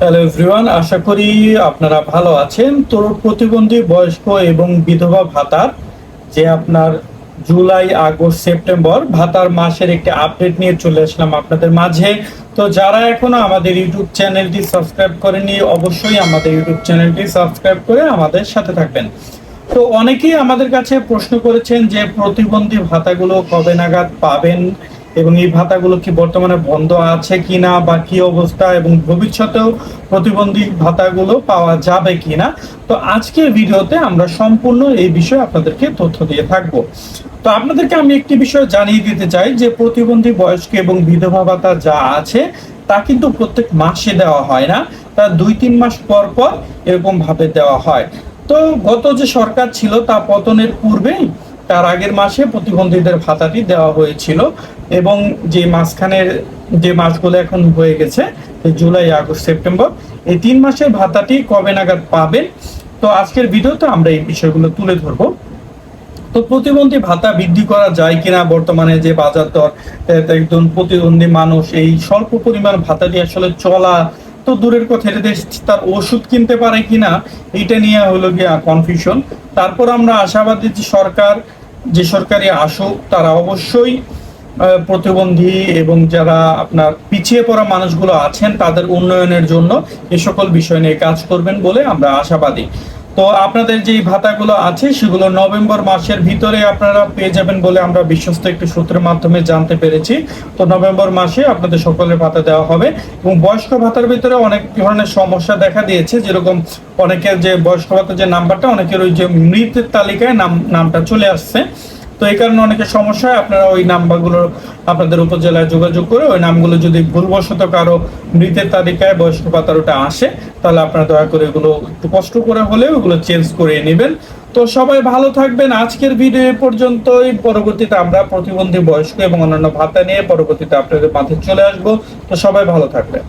Hello everyone আশা করি আপনারা ভালো আছেন। তো প্রতিবন্ধী, বয়স্ক এবং বিধবা ভাতার যে আপনার জুলাই, আগস্ট, সেপ্টেম্বর ভাতার মাসের একটি আপডেট নিয়ে চলে আসলাম আপনাদের মাঝে। তো যারা এখনও আমাদের ইউটিউব চ্যানেলটি সাবস্ক্রাইব করেনি অবশ্যই আমাদের ইউটিউব চ্যানেলটি সাবস্ক্রাইব করে আমাদের সাথে থাকবেন। তো অনেকেই আমাদের কাছে প্রশ্ন করেছেন যে প্রতিবন্ধী ভাতাগুলো কবে নাগাদ পাবেন? এবং এই ভাতাগুলো কি বর্তমানে বন্ধ আছে কিনা বা কি অবস্থা এবং ভবিষ্যতেও প্রতিবন্ধী ভাতাগুলো পাওয়া যাবে কিনা? তো আজকের ভিডিওতে আমরা সম্পূর্ণ এই বিষয়ে আপনাদেরকে তথ্য দিয়ে থাকব। তো আপনাদেরকে আমি একটি বিষয় জানিয়ে দিতে চাই যে প্রতিবন্ধী বয়স্ক এবং বিধবা ভাতা যা আছে, তা কিন্তু প্রত্যেক মাসে দেওয়া হয় না, তা দুই তিন মাস পর পর এরকম ভাবে দেওয়া হয়। তো গত যে সরকার ছিল তা পতনের পূর্বেই তার আগের মাসে প্রতিবন্ধীদের ভাতাটি দেওয়া হয়েছিল। এবং যে মাঝখানের যে মাসগুলো এখন হয়ে গেছে জুলাই, আগস্ট, সেপ্টেম্বর, এই তিন মাসের ভাতাটি কবে নাগাদ পাবেন? তো আজকের ভিডিওতে আমরা এই বিষয়গুলো তুলে ধরবো। তো প্রতিবন্ধী ভাতা বৃদ্ধি করা যায় কিনা, বর্তমানে যে বাজার দর একজন প্রতিবন্ধী মানুষ, এই স্বল্প পরিমাণ ভাতাটি আসলে চলা তো দূরের কথা এটা দিয়ে তার ওষুধ কিনতে পারে কিনা এটা নিয়ে হলো গিয়া কনফিউশন তারপর আমরা আশাবাদী যে সরকার, যে সরকারি আসুক, তারা অবশ্যই প্রতিবন্ধী এবং যারা আপনার পিছিয়ে পড়া মানুষগুলো আছেন, তাদের উন্নয়নের জন্য এ সকল বিষয় নিয়ে কাজ করবেন বলে আমরা আশাবাদী। তো আপনাদের যে ভাতাগুলো আছে, সেগুলো নভেম্বর মাসের ভিতরে আপনারা পেয়ে যাবেন বলে আমরা বিশ্বস্ত একটি সূত্রের মাধ্যমে জানতে পেরেছি। তো নভেম্বর মাসে আপনাদের সকলের ভাতা দেওয়া হবে এবং বয়স্ক ভাতার ভিতরে অনেক ধরনের সমস্যা দেখা দিয়েছে। যেরকম অনেকের যে বয়স্ক ভাতার যে নাম্বারটা, অনেকের ওই যে মৃতের তালিকায় নাম, নামটা চলে আসছে। তো এই কারণে অনেকের সমস্যা আপনারা ওই নাম্বারগুলো আপনাদের উপজেলায় যোগাযোগ করে ওই নামগুলো যদি ভুলবশত কারও মৃতের তালিকায় বয়স্ক ভাতার ওটা আসে, তাহলে আপনারা দয়া করে এগুলো একটু কষ্ট করে হলেও এগুলো চেঞ্জ করে নেবেন। তো সবাই ভালো থাকবেন। আজকের ভিডিও পর্যন্তই। পরবর্তীতে আমরা প্রতিবন্ধী বয়স্ক এবং অন্যান্য ভাতা নিয়ে পরবর্তীতে আপনাদের মাঝে চলে আসব। তো সবাই ভালো থাকবেন।